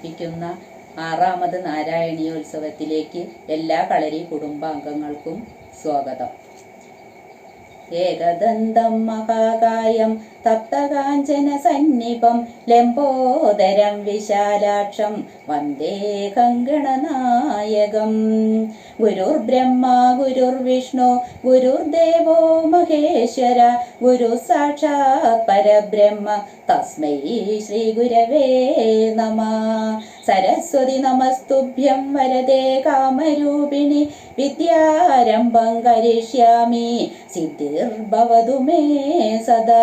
ആഘോഷിക്കുന്ന ആറാമത് നാരായണീയോത്സവത്തിലേക്ക് എല്ലാ കളരി കുടുംബാംഗങ്ങൾക്കും സ്വാഗതം. ഏകദന്തം മഹാകായം തപ്തകാഞ്ചന സന്നിപം ലംബോദരം വിശാലാക്ഷം വന്ദേ കങ്കണനായകം. ഗുരുർബ്രഹ്മ ഗുരുർവിഷ്ണു ഗുരുർദേവോ മഹേശ്വര ഗുരു സാക്ഷാത് പരബ്രഹ്മ തസ്മൈ ശ്രീ ഗുരവേ നമ. സരസ്വതി നമസ്തുഭ്യം വരദേ കാമരൂപിണി വിദ്യാരംഭം കരിഷ്യാമി സിദ്ധിർഭവതു മേ സദാ.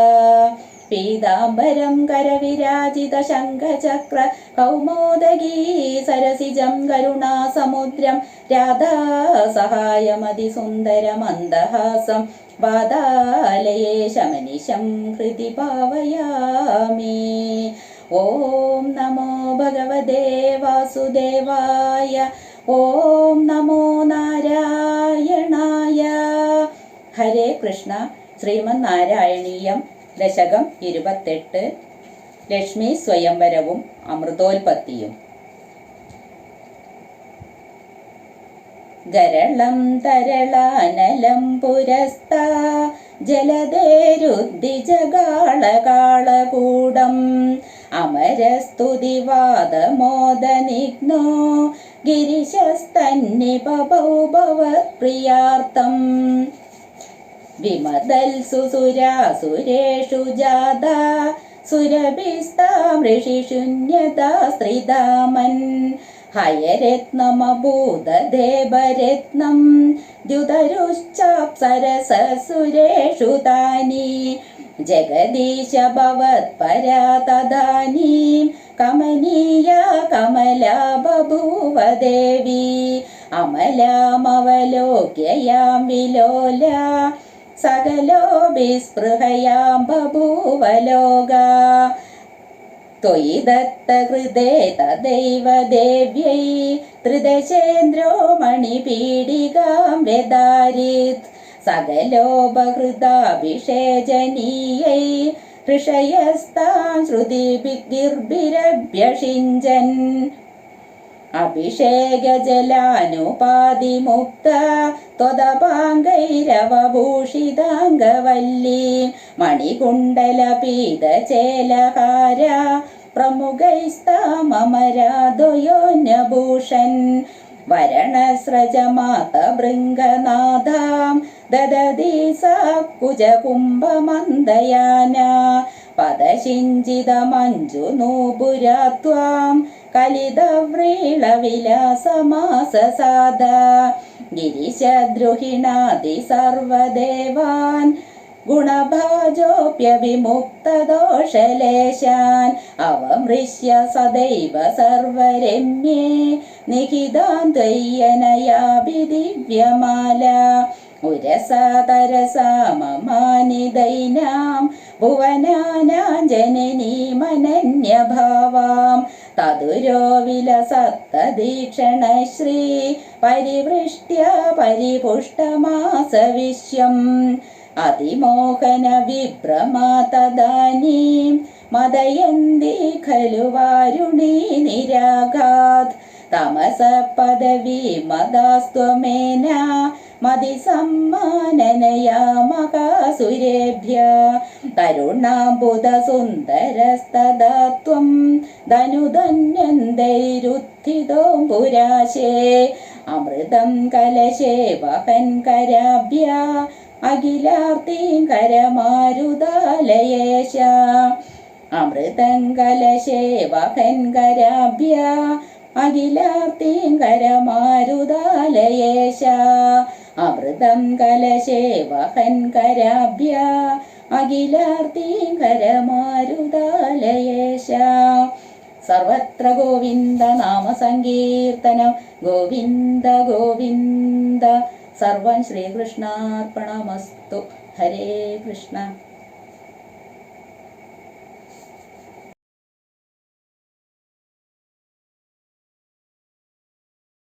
പീതാംബരം കരവിരാജിത ശംഖചക്ര കൗമോദഗീ സരസിജം കരുണാസമുദ്രം രാധാ സഹായമതി സുന്ദരമന്ദഹാസം വാതാലയേ ശമനിശം ഹൃതി പാവയാമി. ഓം നമോ ഭഗവദേ വാസുദേവായ ഓം നമോ നാരായണായ. ഹരേ കൃഷ്ണ. ശ്രീമൻ നാരായണീയം ദശകം ഇരുപത്തെട്ട്. ലക്ഷ്മി സ്വയംവരവും അമൃതോൽപത്തിയും. ഗരളം തരളാനലം പുരസ്താ. ജലധേരുദ്ധിജകാളകാളകൂടം അമരസ്തുതിവാദമോദനിഗ്നോ ഗിരിശസ്തന്നിപൗഭവപ്രിയാർത്ഥം വിമതൽ സുസുരാസുരേഷു ജാതാ സുരഭിസ്താമൃഷിശൂന്യതാ സ്ത്രീതാമൻ ഹയരത്നമഭൂതദേവരത്നം ദ്യുതരുശ്ചാപ്സരസസുരേഷു താനി ജഗദീശ ഭവത്പരാ തദാനീം കമനീയ കമലാ ബഭൂവ ദേവി അമലാമവലോക്യയാം വിലോല. സകലോ വിസ്പൃഹയാം ബഭൂവലോക. ത്വയി ദത്തഹൃദേ തദൈവ ദേവ്യൈ ത്രിദശേന്ദ്രോ മണിപീഡികാം വ്യദാരിത് സകലോപഹൃതാഭിഷേചനീയൈ ऋषयस्तां ശ്രുതിഭിർഭിരഭ്യഷിഞ്ചൻ അഭിഷേകജലാനുപാതിമുക്ത ത്വദപാംഗൈരവഭൂഷിതാംഗവല്ലീ മണികുണ്ടലപീതചേലഹാര പ്രമുഖൈസ്താമരാദ്വയോന്യഭൂഷൻ വരണസ്രജമാതഭൃംഗനാഥാം ദദതി സാ കുജകുംഭമന്ദയാന പദശിഞ്ചിതമഞ്ജുനൂപുരാത്വാം കലിതവ്രീളവിലാസമാസസാദ ഗിരിശദ്രുഹിണാതി സർവദേവാൻ. ഗുണഭാജോപ്യവിമുക്തദോഷലേശാൻ. അവമൃശ്യ സദൈവ സർവരമ്യേ. നിഹിതാന്തയ്യനയാഭിദിവ്യമാല ഭുവനാനാഞ്ജനനീ മനന്യഭാവാം. തതുരോ വിലസത്തദീക്ഷണശ്രീ പരിവൃഷ്ട്യ പരിപുഷ്ടമാസവിശ്യം. അതിമോഹന വിഭ്രമാ തദാനീം മദയന്തി ഖലു വാരുണീ നിരാഘാത് തമസ പദവി മദാസ്ത്വമേന മതി സമ്മാനനയാ മഹാസുരേഭ്യ തരുണാംബുധ സുന്ദരസ്തദാ ത്വം ധനുധന്യന്തൈരുത്ഥിതോംപുരാശേ അമൃതം കലശേ വഹൻ കരാഭ്യ അഖിലാർത്തിം അമൃതം കലശേ വഹൻ കരാഭ്യ അഖിലാർത്തിം അമൃതം കലശേ വഹൻ കരാഭ്യ അഖിലാർത്തിം സർവത്ര ഗോവിന്ദ നാമ സങ്കീർത്തനം ഗോവിന്ദ ഗോവിന്ദ. സർവം ശ്രീകൃഷ്ണാർപ്പണമസ്തു. ഹരേ കൃഷ്ണ.